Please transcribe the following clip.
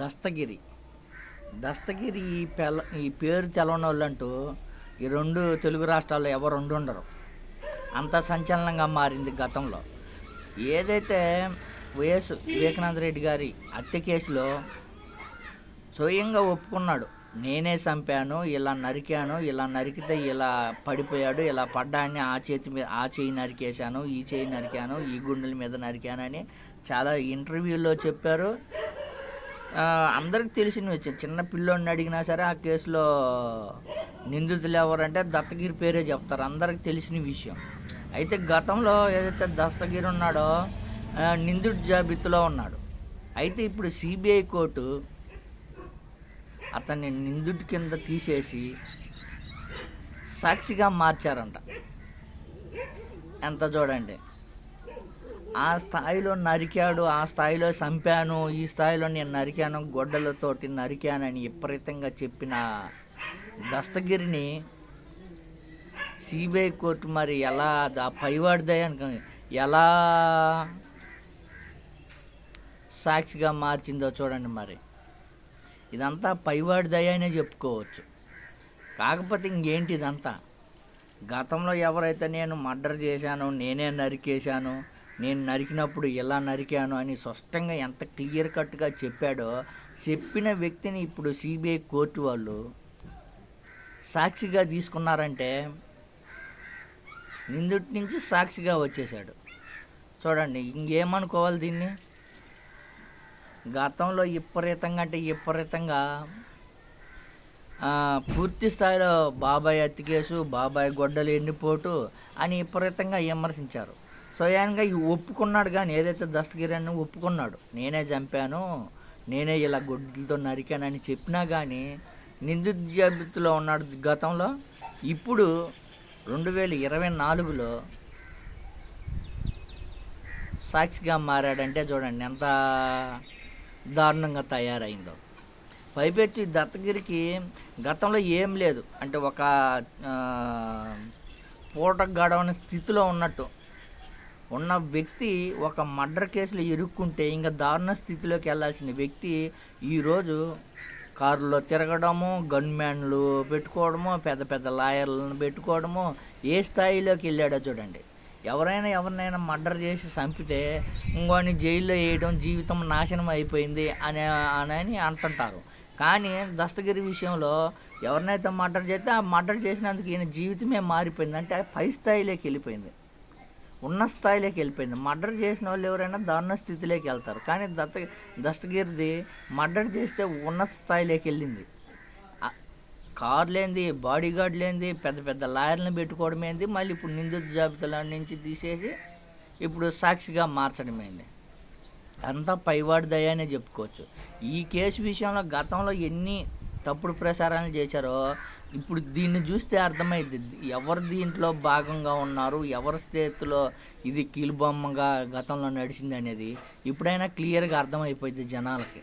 దస్తగిరి. దస్తగిరి ఈ పెల ఈ పేరు తెలవని వాళ్ళంటూ ఈ రెండు తెలుగు రాష్ట్రాల్లో ఎవరు ఉండరు అంత సంచలనంగా మారింది గతంలో. ఏదైతే వైఎస్ వివేకానంద రెడ్డి గారి హత్య కేసులో స్వయంగా ఒప్పుకున్నాడు నేనే చంపాను ఇలా నరికాను ఇలా నరికితే ఇలా పడిపోయాడు ఇలా పడ్డాన్ని ఆ చేతి మీద ఆ చేయి నరికేశాను ఈ చేయి నరికాను ఈ గుండెల మీద నరికానని చాలా ఇంటర్వ్యూలో చెప్పారు. అందరికి తెలిసినవి విషయం చిన్న పిల్లోడిని అడిగినా సరే ఆ కేసులో నిందితులు ఎవరంటే దత్తగిరి పేరే చెప్తారు అందరికి తెలిసిన విషయం. అయితే గతంలో ఏదైతే దత్తగిరి ఉన్నాడో నిందితుడి జాబితాలో ఉన్నాడు. అయితే ఇప్పుడు సిబిఐ కోర్టు అతన్ని నిందితుడి కింద తీసేసి సాక్షిగా మార్చారంట. ఎంత చూడండి. ఆ స్థాయిలో నరికాడు ఆ స్థాయిలో చంపాను ఈ స్థాయిలో నేను నరికాను గొడ్డలతోటి నరికానని విపరీతంగా చెప్పిన దస్తగిరిని సిబిఐ కోర్టు మరి ఎలా ఆ పైవాడిదే ఎలా సాక్షిగా మార్చిందో చూడండి మరి. ఇదంతా పైవాడి దయనే చెప్పుకోవచ్చు. కాకపోతే ఇంకేంటి ఇదంతా? గతంలో ఎవరైతే నేను మర్డర్ చేశాను నేనే నరికేశాను నేను నరికినప్పుడు ఇలా నరికాను అని స్పష్టంగా ఎంత క్లియర్ కట్గా చెప్పాడో చెప్పిన వ్యక్తిని ఇప్పుడు సిబిఐ కోర్టు వాళ్ళు సాక్షిగా తీసుకున్నారంటే నిందుటి నుంచి సాక్షిగా వచ్చేసాడు చూడండి ఇంకేమనుకోవాలి దీన్ని? గతంలో విపరీతంగా అంటే విపరీతంగా పూర్తి స్థాయిలో బాబాయ్ అత్తికేసు బాబాయ్ గొడ్డలు ఎండిపోటు అని విపరీతంగా విమర్శించారు. స్వయంగా ఒప్పుకున్నాడు కానీ ఏదైతే దస్తగిరి అని ఒప్పుకున్నాడు నేనే చంపాను నేనే ఇలా గొడ్డలతో నరికానని చెప్పినా కానీ నిందిత జాబితాలో ఉన్నాడు గతంలో. ఇప్పుడు రెండు వేల ఇరవై నాలుగులో సాక్షిగా మారాడంటే చూడండి ఎంత దారుణంగా తయారైందో. పైపెచ్చి దత్తగిరికి గతంలో ఏం లేదు. అంటే ఒక పూట గడవని స్థితిలో ఉన్నట్టు ఉన్న వ్యక్తి ఒక మర్డర్ కేసులో ఇరుక్కుంటే ఇంకా దారుణ స్థితిలోకి వెళ్ళాల్సిన వ్యక్తి ఈరోజు కారులో తిరగడము గన్మ్యాన్లు పెట్టుకోవడము పెద్ద పెద్ద లాయర్లను పెట్టుకోవడము ఏ స్థాయిలోకి వెళ్ళాడో చూడండి. ఎవరైనా ఎవరినైనా మర్డర్ చేసి చంపితే ఇంకోని జైల్లో వేయడం జీవితం నాశనం అయిపోయింది అని అని అంటుంటారు. కానీ దస్తగిరి విషయంలో ఎవరినైతే మర్డర్ చేస్తే ఆ మర్డర్ చేసినందుకు ఈయన జీవితమే మారిపోయింది. అంటే పై స్థాయిలోకి వెళ్ళిపోయింది. ఉన్న స్థాయిలోకి వెళ్ళిపోయింది. మర్డర్ చేసిన వాళ్ళు ఎవరైనా దారుణ స్థితిలోకి వెళ్తారు. కానీ దత్త దస్తగిరిది మర్డర్ చేస్తే ఉన్నత స్థాయిలోకి వెళ్ళింది. కారు కార్ లేనిది బాడీ గార్డ్ లేనిది పెద్ద పెద్ద లాయర్లను పెట్టుకోవడం ఏంది మళ్ళీ ఇప్పుడు నిందిత జాబితాల నుంచి తీసేసి ఇప్పుడు సాక్షిగా మార్చడమైంది అంతా పైవాడి దయానే చెప్పుకోవచ్చు. ఈ కేసు విషయంలో గతంలో ఎన్ని తప్పుడు ప్రచారాలు చేశారో ఇప్పుడు దీన్ని చూస్తే అర్థమైంది ఎవరు దీంట్లో భాగంగా ఉన్నారు ఎవరి చేతిలో ఇది కీలుబొమ్మగా గతంలో నడిచింది అనేది ఇప్పుడైనా క్లియర్గా అర్థమైపోయింది జనాలకి.